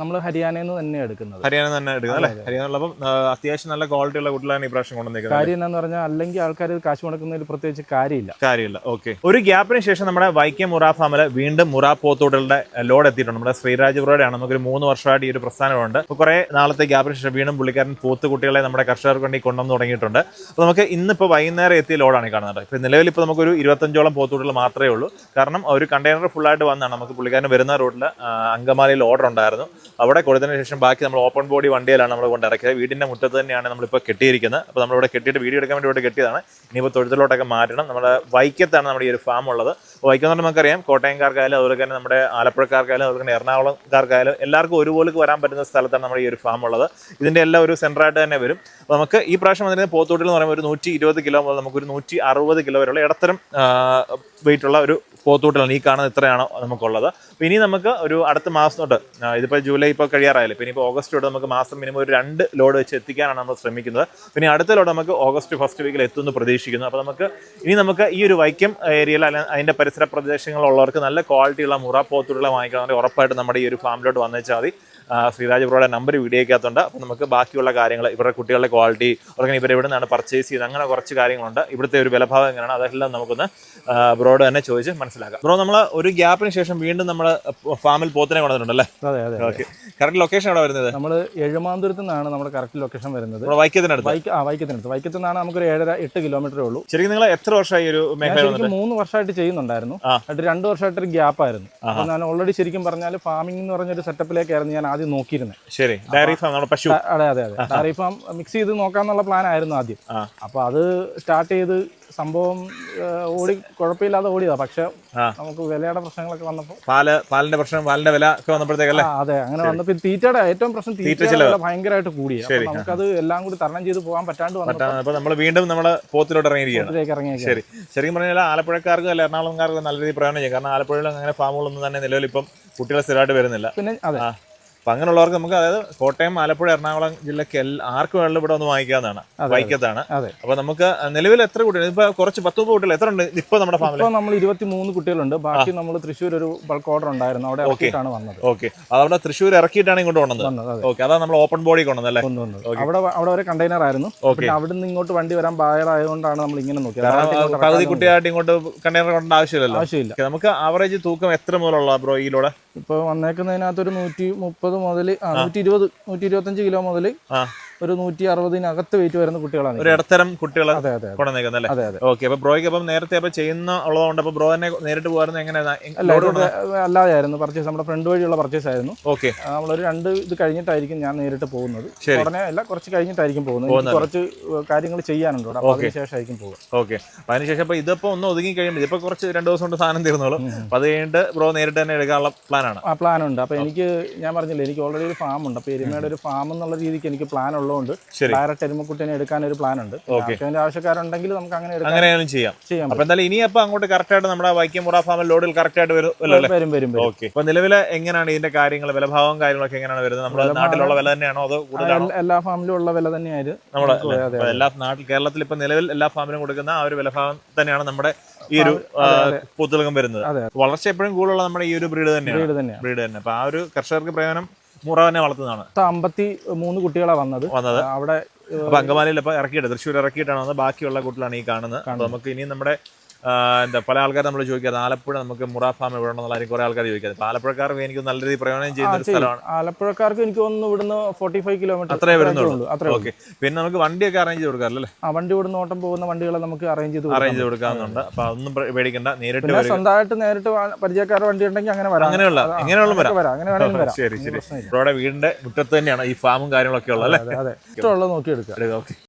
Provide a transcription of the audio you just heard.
നമ്മൾ ഹരിയാനയിൽ നിന്ന് തന്നെ എടുക്കുന്നത് ഹരിയാന തന്നെ എടുക്കുന്നത് അല്ലേ ഹരിയാന ഉള്ളപ്പോൾ അത്യാവശ്യം നല്ല ക്വാളിറ്റി ഉള്ള കുട്ടികളാണ് ഈ പ്രാവശ്യം കൊണ്ടുവന്നിരിക്കുന്നത് കാര്യം എന്താന്ന് പറഞ്ഞാൽ അല്ലെങ്കിൽ ആൾക്കാർ കാശ് മുടക്കുന്നതിൽ പ്രത്യേകിച്ച് കാര്യമില്ല. കാര്യമില്ല. ഓക്കെ ഒരു ഗ്യാപ്പിന് ശേഷം നമ്മുടെ വൈക്കം മുറാ ഫാമിൽ വീണ്ടും മുറാ പോത്തോടുകളുടെ ലോഡ് എത്തിയിട്ടുണ്ട്. നമ്മുടെ ശ്രീരാജപുരയുടെയാണ് നമുക്കൊരു മൂന്ന് വർഷമായിട്ട് ഈ ഒരു പ്രസ്ഥാനമുണ്ട്. അപ്പോൾ കുറേ നാളത്തെ ഗ്യാപ്പിന് ശേഷം വീണ്ടും പുള്ളിക്കാരൻ പോത്ത് കുട്ടികളെ നമ്മുടെ കർഷകർക്ക് വേണ്ടി കൊണ്ടുവന്ന് തുടങ്ങിയിട്ടുണ്ട്. അപ്പോൾ നമുക്ക് ഇന്നിപ്പോൾ വൈകുന്നേരം എത്തിയ ലോഡാണ് കാണുന്നത് ഇപ്പോൾ നിലവിൽ ഇപ്പോൾ നമുക്കൊരു ഇരുപത്തഞ്ചോളം പോത്തുകുട്ടികൾ മാത്രമേ ഉള്ളൂ. കാരണം ഒരു കണ്ടെയ്നർ ഫുള്ളായിട്ട് വന്നാണ്. നമുക്ക് പുള്ളിക്കാരൻ വരുന്ന റോഡിൽ അങ്കമാലിയിൽ ഓർഡർ ഉണ്ടായിരുന്നു. അവിടെ കൊടുത്തതിന് ശേഷം ബാക്കി നമ്മൾ ഓപ്പൺ ബോഡി വണ്ടിയിലാണ് നമ്മൾ കൊണ്ട് ഇറക്കിയത്. വീടിന്റെ മുറ്റത്ത് തന്നെയാണ് നമ്മളിപ്പോൾ കെട്ടിയിരിക്കുന്നത്. അപ്പോൾ നമ്മളിവിടെ കെട്ടിയിട്ട് വീഡിയോ എടുക്കാൻ വേണ്ടി ഇവിടെ കെട്ടിയതാണ്. ഇനിയിപ്പോൾ തൊഴുത്തിലോട്ടൊക്കെ മാറ്റണം. നമ്മുടെ വൈക്കത്താണ് നമ്മുടെ ഈ ഒരു ഫാം ഉള്ളത്. വൈക്കം എന്ന് നമുക്കറിയാം കോട്ടയംകാർക്കായാലും അതുപോലെ തന്നെ നമ്മുടെ ആലപ്പുഴക്കാർക്കായാലും അതുപോലെ തന്നെ എറണാകുളംകാർക്കായാലും എല്ലാവർക്കും ഒരുപോലെ വരാൻ പറ്റുന്ന സ്ഥലത്താണ് നമ്മുടെ ഈ ഒരു ഫാം ഉള്ളത്. ഇതിന്റെ എല്ലാം ഒരു സെന്ററായിട്ട് തന്നെ വരും. അപ്പോൾ നമുക്ക് ഈ പ്രാവശ്യം വന്നിരുന്ന പോത്തോട്ടിൽ എന്ന് പറയുമ്പോൾ ഒരു നൂറ്റി ഇരുപത് കിലോ മുതൽ നമുക്കൊരു നൂറ്റി അറുപത് കിലോ വരെയുള്ള ഇടത്തരം വെയിറ്റുള്ള ഒരു പോത്തൂട്ടിലാണ്. ഈ കാണുന്നത് ഇത്രയാണ് നമുക്കുള്ളത്. ഇനി നമുക്ക് ഒരു അടുത്ത മാസം തൊട്ട് ഇതിപ്പോൾ ജൂലൈ ഇപ്പോൾ കഴിയാറായാലും പിന്നെ ഇപ്പോൾ ഓഗസ്റ്റ് തൊട്ട് നമുക്ക് മാസം മിനിമം ഒരു രണ്ട് ലോഡ് വെച്ച് എത്തിക്കാനാണ് നമ്മൾ ശ്രമിക്കുന്നത്. പിന്നെ അടുത്ത ലോഡ് നമുക്ക് ഓഗസ്റ്റ് ഫസ്റ്റ് വീക്കിൽ എത്തുമെന്ന് പ്രതീക്ഷിക്കുന്നു. അപ്പോൾ നമുക്ക് ഇനി നമുക്ക് ഈ ഒരു വൈക്കം ഏരിയയിൽ അല്ല അതിന്റെ പരിസര പ്രദേശങ്ങളിലുള്ളവർക്ക് നല്ല ക്വാളിറ്റിയുള്ള മുറ പോത്തുകളെ വാങ്ങിക്കണമെങ്കിൽ ഉറപ്പായിട്ട് നമ്മുടെ ഈ ഒരു ഫാമിലോട്ട് വന്നേച്ചാൽ മതി. ശ്രീരാജ് ബ്രോയുടെ നമ്പർ വീഡിയോയ്ക്കകത്തുണ്ട്. അപ്പോൾ നമുക്ക് ബാക്കിയുള്ള കാര്യങ്ങൾ ഇവരുടെ കുട്ടികളുടെ ക്വാളിറ്റി അവർക്ക് ഇവർ എവിടെ നിന്നാണ് പർച്ചേസ് ചെയ്ത് അങ്ങനെ കുറച്ച് കാര്യങ്ങളുണ്ട്. ഇവിടുത്തെ ഒരു വിലഭാവം എങ്ങനെയാണ് അതെല്ലാം നമുക്കൊന്ന് ബ്രോഡ് തന്നെ ചോദിച്ച് മനസ്സിലാക്കാം. ബ്രോ നമ്മൾ ഒരു ഗ്യാപ്പിന് ശേഷം വീണ്ടും നമ്മൾ ഫാമിൽ പോത്തിനെ കൊണ്ടുവന്നിട്ടുണ്ടല്ലേ? അതെ അതെ ഓക്കെ കറക്റ്റ് ലൊക്കേഷൻ എവിടെ വരുന്നത്? നമ്മൾ എഴുമാന്തുരത്ത് നിന്നാണ് നമ്മുടെ കറക്റ്റ് ലൊക്കേഷൻ വരുന്നത്. വൈക്കത്തിനടുത്ത്? വൈക്ക ആ വൈക്കത്തിനടുത്ത്. വൈക്കത്തിൽ നിന്നാണ് നമുക്കൊരു ഏഴര എട്ട് കിലോമീറ്റർ ഉള്ളൂ. ശരിക്കും നിങ്ങൾ എത്ര വർഷമായി ഒരു മേഖല മൂന്ന് വർഷമായിട്ട് ചെയ്യുന്നുണ്ടായിരുന്നു. എന്നിട്ട് രണ്ട് വർഷമായിട്ട് ഒരു ഗ്യാപ്പ് ആയിരുന്നു ഞാൻ ഓൾറെഡി ശരിക്കും പറഞ്ഞാൽ ഫാമിംഗ് എന്ന് പറഞ്ഞൊരു സെറ്റപ്പിലേക്കായിരുന്നു ഞാൻ ആദ്യം നോക്കിയിരുന്നത് ശരി. ഡയറി ഫാം നമ്മുടെ പശു. അതെ അതെ അതെ. ഡയറി ഫാം മിക്സ് ചെയ്ത് നോക്കാന്നുള്ള പ്ലാൻ ആയിരുന്നു ആദ്യം. അപ്പോൾ അപ്പൊ അത് സ്റ്റാർട്ട് ചെയ്ത് സംഭവം ഓടി കുഴപ്പമില്ലാതെ ഓടിയതാ. പക്ഷെ നമുക്ക് വിലയുടെ പ്രശ്നങ്ങളൊക്കെ വന്നപ്പോൾ പാൽ പാലിന്റെ പ്രശ്നം പാലിന്റെ വില ഒക്കെ വന്നപ്പോഴത്തേക്കല്ലേ? അതെ. അങ്ങനെ വന്നപ്പോ ഈ തീറ്റയുടെ ഏറ്റവും പ്രശ്നം തീറ്റ ഭയങ്കരമായിട്ട് കൂടി അപ്പൊ ശരി, നമുക്കത് എല്ലാം കൂടി തരണം ചെയ്ത് പോകാൻ പറ്റാണ്ട് വന്നപ്പോൾ നമ്മൾ വീണ്ടും നമ്മൾ പോത്തിലോട്ട് ഇറങ്ങിയിരിക്കുകയാണ്. ശരി. ശരിക്കും പറഞ്ഞാൽ ആലപ്പുഴക്കാർക്കും അല്ല എറണാകുളംകാർക്കും നല്ല രീതിയിൽ പ്രയോജനം ചെയ്യും. കാരണം ആലപ്പുഴയിലും അങ്ങനെ ഫാമുകളൊന്നും തന്നെ നിലവിൽ ഇപ്പം കുട്ടികളെ സ്ഥിരമായിട്ട് വരുന്നില്ല. പിന്നെ അതെ. അപ്പൊ അങ്ങനെയുള്ളവർക്ക് നമുക്ക് അതായത് കോട്ടയം ആലപ്പുഴ എറണാകുളം ജില്ലയ്ക്ക് ആർക്ക് വേണമെങ്കിലും ഇവിടെ ഒന്ന് വാങ്ങിക്കാവുന്നതാണ്. അതെ. വൈക്കത്താണ് അതെ. അപ്പൊ നമുക്ക് നിലവിൽ എത്ര കുട്ടികൾ? ഇപ്പൊ കുറച്ച് പത്ത് മുപ്പത് കുട്ടികൾ. എത്ര ഉണ്ട് ഇപ്പൊ നമ്മുടെ ഫാമിലി നമ്മൾ ഇരുപത്തി മൂന്ന് കുട്ടികളുണ്ട്. ബാക്കി നമ്മൾ തൃശ്ശൂർ ഒരു ബൾക്ക് ഓർഡർ ഉണ്ടായിരുന്നു. അവിടെ ഇറക്കിയിട്ടാണ് വന്നത്. ഓക്കെ. അതവിടെ തൃശ്ശൂർ ഇറക്കിയിട്ടാണ് ഇങ്ങോട്ട് കൊണ്ടുവന്നത്? വന്നത് അതെ. ഓക്കെ. അതാണ് നമ്മൾ ഓപ്പൺ ബോഡി കൊണ്ടുവന്നത്. അവിടെ അവിടെ ഒരു കണ്ടെയ്നർ ആയിരുന്നു. പിന്നെ അവിടെ നിന്ന് ഇങ്ങോട്ട് വണ്ടി വരാൻ ബായറായതുകൊണ്ടാണ് നമ്മൾ ഇങ്ങനെ നോക്കിയത്. പകുതി കുട്ടിയായിട്ട് ഇങ്ങോട്ട് കണ്ടെയ്നർ കൊണ്ട ആവശ്യമില്ലല്ലോ. ആവശ്യമില്ല. നമുക്ക് ആവറേജ് തൂക്കം എത്ര മുതലുള്ള ബ്രോ ഈയിലൂടെ ഇപ്പൊ വന്നേക്കുന്നതിനകത്ത് ഒരു നൂറ്റി മുപ്പത് മുതൽ നൂറ്റി ഇരുപത് നൂറ്റി ഇരുപത്തഞ്ച് കിലോ മുതൽ ഒരു നൂറ്റി അറുപതിനകത്ത് വെയിറ്റ് വരുന്ന കുട്ടികളാണ് ഒരു ഇടത്തരം കുട്ടികൾ അതെ അതെ അതെ. കൊണ്ടുവന്നേക്കുന്നല്ലേ അതെ അതെ. ഓക്കെ അപ്പൊ ബ്രോയ്ക്ക് അപ്പം നേരത്തെ അപ്പൊ ചെയ്യുന്ന ഉള്ളതുകൊണ്ട് അപ്പൊ ബ്രോ തന്നെ നേരിട്ട് പോകാറുണ്ട് പർച്ചേസ് നമ്മുടെ ഫ്രണ്ട് വഴിയുള്ള പർച്ചേസ് ആയിരുന്നു. ഓക്കെ നമ്മളൊരു രണ്ട് ഇത് കഴിഞ്ഞിട്ടായിരിക്കും ഞാൻ നേരിട്ട് പോകുന്നത്. ഉടനെ അല്ല കുറച്ച് കഴിഞ്ഞിട്ടായിരിക്കും പോകുന്നത്. കുറച്ച് കാര്യങ്ങൾ ചെയ്യാനുണ്ട് അവിടെ. അപ്പൊ അതിന് ശേഷമായിരിക്കും പോകുക. ഓക്കെ അപ്പൊ അതിനുശേഷം ഇപ്പൊ ഇതിപ്പോ ഒന്ന് ഒതുങ്ങി കഴിയുമ്പോൾ ഇതിപ്പോ കുറച്ച് രണ്ടു ദിവസം കൊണ്ട് സാധനം തീർന്നോളും. അപ്പൊ അത് കഴിഞ്ഞിട്ട് ബ്രോ നേരിട്ട് തന്നെ എടുക്കാനുള്ള പ്ലാനാണ് ആ പ്ലാനുണ്ട് അപ്പൊ എനിക്ക് ഞാൻ പറഞ്ഞില്ലേ എനിക്ക് ഓൾറെഡി ഒരു ഫാം ഉണ്ട്. അപ്പൊ എരുമയുടെ ഒരു ഫാം എന്നുള്ള രീതിക്ക് എനിക്ക് പ്ലാൻ ഉള്ളതുകൊണ്ട് ഡയറക്റ്റ് എരുമക്കുട്ടിനെ എടുക്കാൻ ഒരു പ്ലാൻ ഉണ്ട് അതിന്റെ ആവശ്യക്കാരുണ്ടെങ്കിൽ നമുക്ക് അങ്ങനെ അങ്ങനെയാലും ചെയ്യാം. അപ്പൊ എന്തായാലും ഇനി അപ്പൊ അങ്ങോട്ട് കറക്റ്റ് ആയിട്ട് നമ്മുടെ വൈക്കം മുറ ഫാമിൽ ലോഡിൽ കറക്റ്റ് ആയിട്ട് വരും വരും വരും ഓക്കെ. അപ്പൊ നിലവിലെ എങ്ങനെയാണ് ഇതിന്റെ കാര്യങ്ങൾ വിലഭാവം കാര്യങ്ങളൊക്കെ എങ്ങനെയാണ് വരുന്നത്? നമ്മുടെ നാട്ടിലുള്ള വില തന്നെയാണോ അതോ കൂടുതലാണോ? എല്ലാ- ഫാമിലും ഉള്ള വില തന്നെയായിരുന്നു നമ്മുടെ. എല്ലാ നാട്ടിൽ കേരളത്തിൽ ഇപ്പൊ നിലവിൽ എല്ലാ ഫാമിലും കൊടുക്കുന്ന ആ ഒരു വിലഭാവം തന്നെയാണ് നമ്മുടെ ഈ ഒരു പൂത്തുലകം വരുന്നത്. വളർച്ച എപ്പോഴും കൂടുതലുള്ള നമ്മുടെ ഈ ഒരു ബ്രീഡ് തന്നെയാണ്. ബ്രീഡ് തന്നെ. അപ്പൊ ആ ഒരു കർഷകർക്ക് പ്രയോജനം മുറ തന്നെ വളർത്തുന്നതാണ്. അമ്പത്തി മൂന്ന് കുട്ടികളാണ് വന്നത്. വന്നത്. അവിടെ അപ്പൊ അങ്കമാലിയിൽ ഇപ്പൊ ഇറക്കിയിട്ട് തൃശ്ശൂർ ഇറക്കിയിട്ടാണ് വന്നത്. ബാക്കിയുള്ള കൂട്ടിലാണ് ഈ കാണുന്നത്. നമുക്ക് ഇനി നമ്മുടെ എന്താ പല ആൾക്കാർ നമ്മൾ ചോദിക്കാതെ ആലപ്പുഴ നമുക്ക് മുറ ഫാം എവിടെ ഉണ്ടെന്നുള്ള കുറെ ആൾക്കാർ ചോദിക്കാതെ ആലപ്പുഴക്കാർക്ക് എനിക്ക് നല്ല രീതിയിൽ പ്രയോജനം ചെയ്യുന്ന ഒരു സ്ഥലമാണ്. ആലപ്പുഴക്കാർക്ക് എനിക്ക് തോന്നുന്നു ഇവിടുന്ന് ഫോർട്ടി ഫൈവ് കിലോമീറ്റർ അത്രേ വരുന്നുള്ളൂ. അത്രേ ഓക്കെ പിന്നെ നമുക്ക് വണ്ടിയൊക്കെ അറേഞ്ച് ചെയ്ത് കൊടുക്കാറല്ലേ ആ വണ്ടി ഇവിടുന്ന് ഓട്ടം പോകുന്ന വണ്ടികളെ നമുക്ക് അറേഞ്ച് ചെയ്ത്. അറേഞ്ച് ചെയ്ത് കൊടുക്കാവുന്നുണ്ട്. അപ്പൊ അതൊന്നും പേടിക്കണ്ട. നേരിട്ട് സ്വന്തമായിട്ട് നേരിട്ട് പരിചയക്കാരുടെ വണ്ടി ഉണ്ടെങ്കിൽ അങ്ങനെ വരാം. അങ്ങനെയുള്ള അങ്ങനെയുള്ള വരാം. അങ്ങനെ വേണമെങ്കിലും വരാം. ശരി ശരി. ഇവിടെ വീടിന്റെ മുറ്റത്ത് തന്നെയാണ് ഈ ഫാമും കാര്യങ്ങളൊക്കെ ഉള്ളത് അല്ലേ? അതെ ഇഷ്ടമുള്ളത് നോക്കി എടുക്കുക ഓക്കെ.